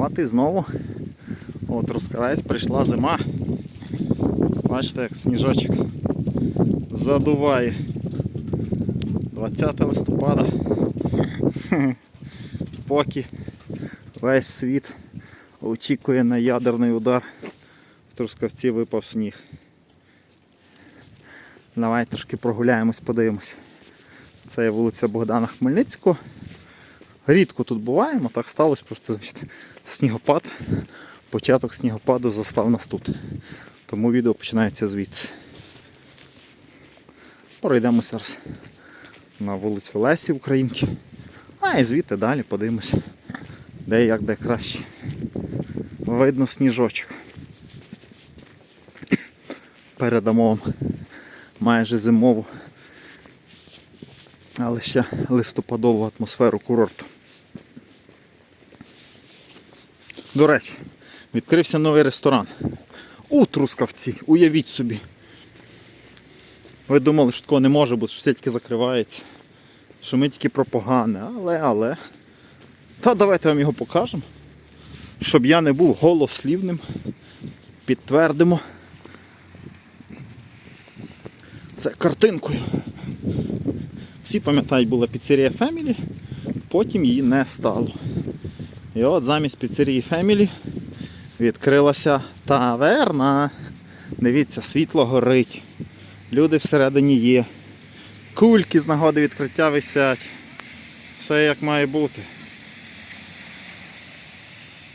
От і знову от Рускавець прийшла зима. Бачите, як сніжочок задуває. 20 листопада. Поки весь світ очікує на ядерний удар. В Трускавці випав сніг. Давай трошки прогуляємось, подивимось. Це є вулиця Богдана Хмельницького. Рідко тут буваємо, так сталося, просто значить, снігопад. Початок снігопаду застав нас тут. Тому відео починається звідси. Пройдемо зараз на вулицю Лесі Українки. А і звідти далі подивимось, де як де краще. Видно сніжочок. Передамо вам майже зимову, але ще листопадову атмосферу курорту. До речі, відкрився новий ресторан. У Трускавці, уявіть собі. Ви думали, що такого не може бути, що все тільки закривається. Що ми тільки про погане, але, але. Та давайте вам його покажемо. Щоб я не був голослівним. Підтвердимо. Це картинкою. Всі пам'ятають, була піцерія Family, потім її не стало. І от замість піцерії Family відкрилася таверна. Дивіться, світло горить. Люди всередині є. Кульки з нагоди відкриття висять. Все як має бути.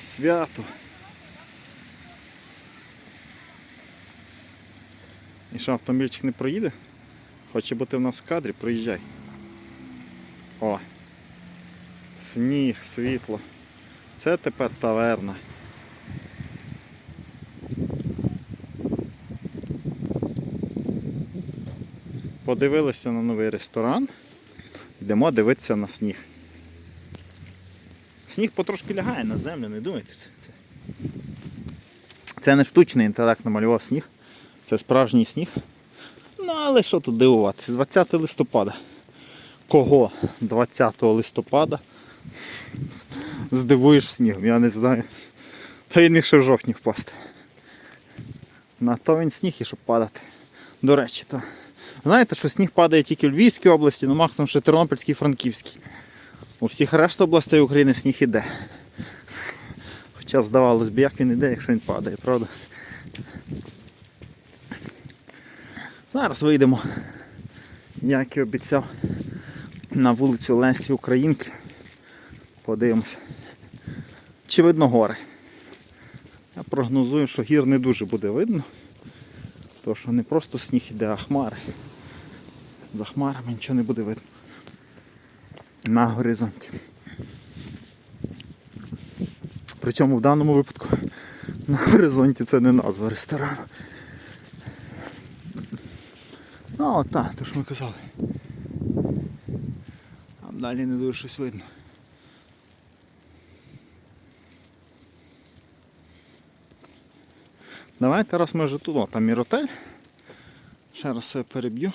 Свято. І що, автомобільчик не проїде? Хоче бути в нас в кадрі, проїжджай. О! Сніг, світло. Це тепер таверна. Подивилися на новий ресторан. Йдемо дивитися на сніг. Сніг потрошки лягає на землю, не думайте. Це, не штучний інтелект намалював сніг. Це справжній сніг. Ну, але що тут дивуватися? 20 листопада. Кого 20 листопада здивуєш снігом, я не знаю. Та він міг ще в жовтні впасти. На то він сніг і щоб падати. До речі, то. Знаєте, що сніг падає тільки в Львівській області, ну максимум ще Тернопільській Франківській. У всіх решта областей України сніг іде. Хоча здавалось б, як він іде, якщо він падає, правда? Зараз вийдемо, як і обіцяв, на вулицю Лесі Українки. Подивимося. Чи видно гори? Я прогнозую, що гір не дуже буде видно. Тому що не просто сніг іде, а хмари. За хмарами нічого не буде видно. На горизонті. Причому в даному випадку на горизонті це не назва ресторану. Ну от так, то що ми казали. Там далі не дуже щось видно. Давайте раз ми вже тут, о, там міротель. Ще раз себе переб'ю.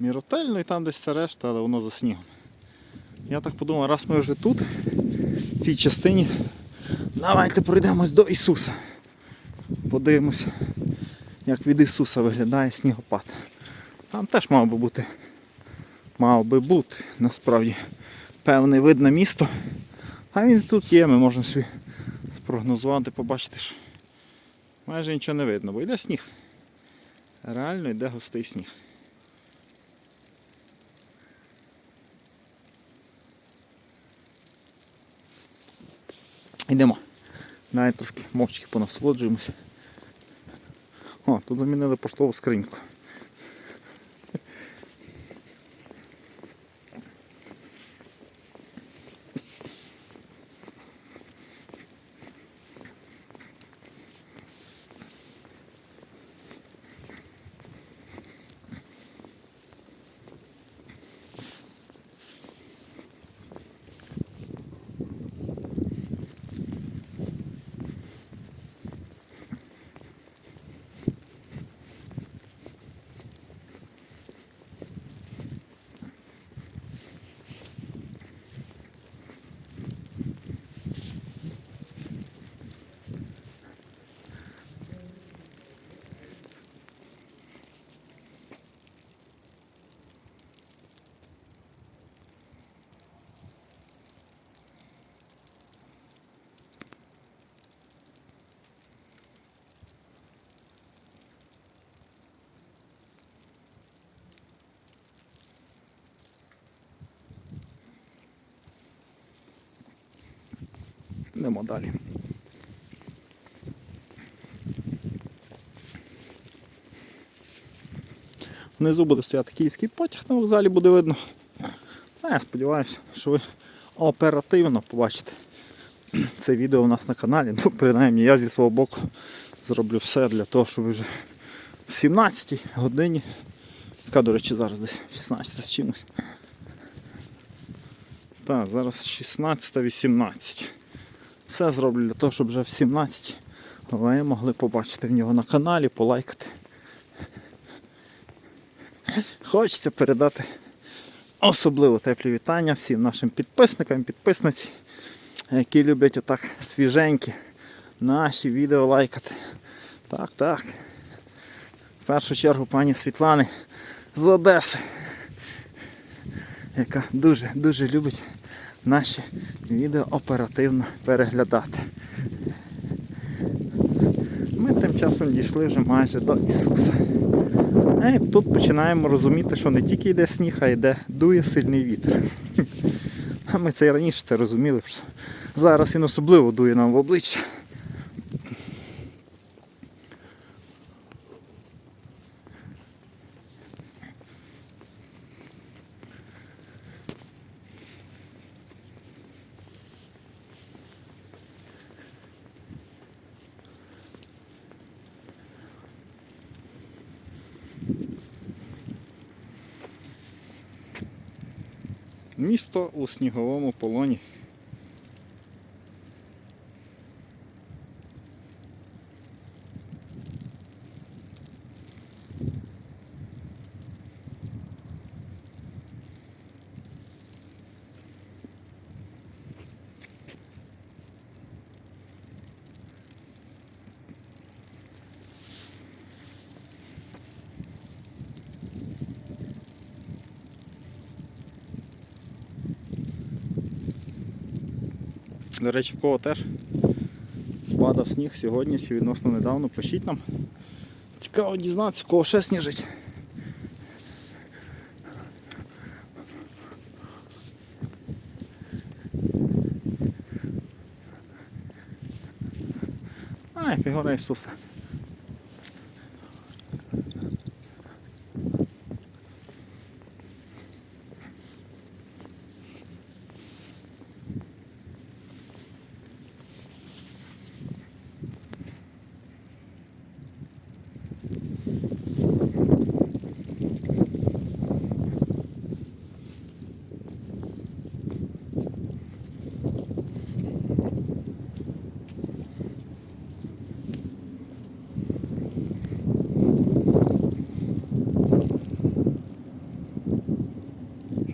Міротель, ну і там десь все решта, але воно за снігом. Я так подумав, раз ми вже тут, в цій частині, давайте пройдемось до Ісуса. Подивимось, як від Ісуса виглядає снігопад. Там теж мав би бути, мав би бути, насправді, певний вид на місто. А він тут є, ми можемо собі спрогнозувати, побачити, що майже нічого не видно, бо йде сніг. Реально йде густий сніг. Йдемо. Навіть трошки мовчки понасолоджуємося. О, тут замінили поштову скриньку. Йдемо далі. Внизу буде стояти київський потяг на вокзалі буде видно. А я сподіваюся, що ви оперативно побачите це відео у нас на каналі. Ну, принаймні я зі свого боку зроблю все для того, щоб вже в 17 годині, яка, до речі, зараз десь 16 з чимось. Так, зараз 16.18. Все зроблю для того, щоб вже в 17 ви могли побачити в нього на каналі, полайкати. Хочеться передати особливо теплі вітання всім нашим підписникам, підписниці, які люблять отак свіженькі наші відео лайкати. Так, так. В першу чергу пані Світлани з Одеси, яка дуже-дуже любить наші відео оперативно переглядати. Ми тим часом дійшли вже майже до Ісуса. І тут починаємо розуміти, що не тільки йде сніг, а йде дує сильний вітер. А ми це і раніше це розуміли, що зараз він особливо дує нам в обличчя. Місто у сніговому полоні. До речі, в кого теж падав сніг сьогодні чи відносно недавно, пишіть нам. Цікаво дізнатися, в кого ще сніжить. Ай, фігура Ісуса.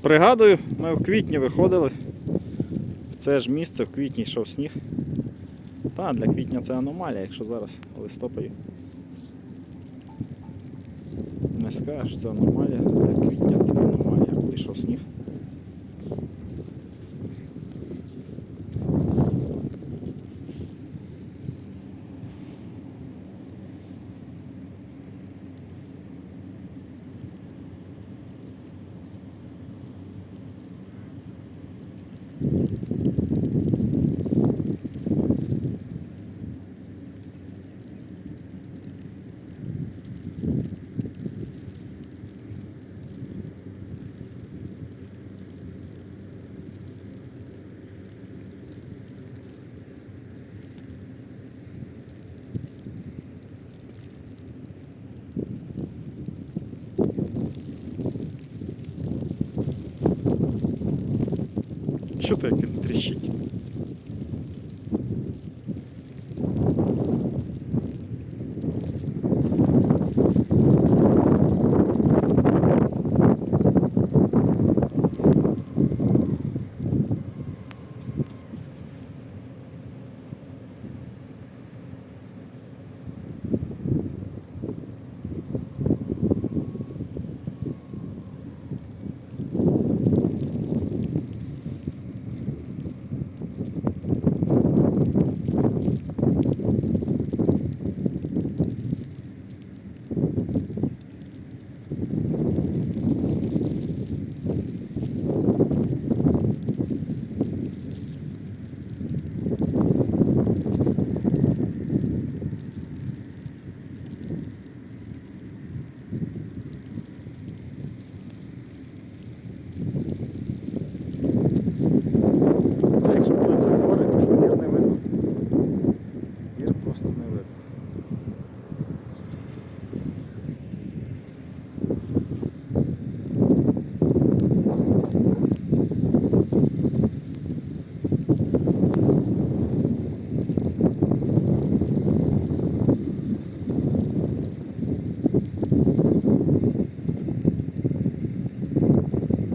Пригадую, ми в квітні виходили. Це ж місце в квітні йшов сніг. Та, для квітня це аномалія, якщо зараз листопаді. Не скажеш, це аномалія, для квітня це аномалія, коли йшов сніг. Що ти,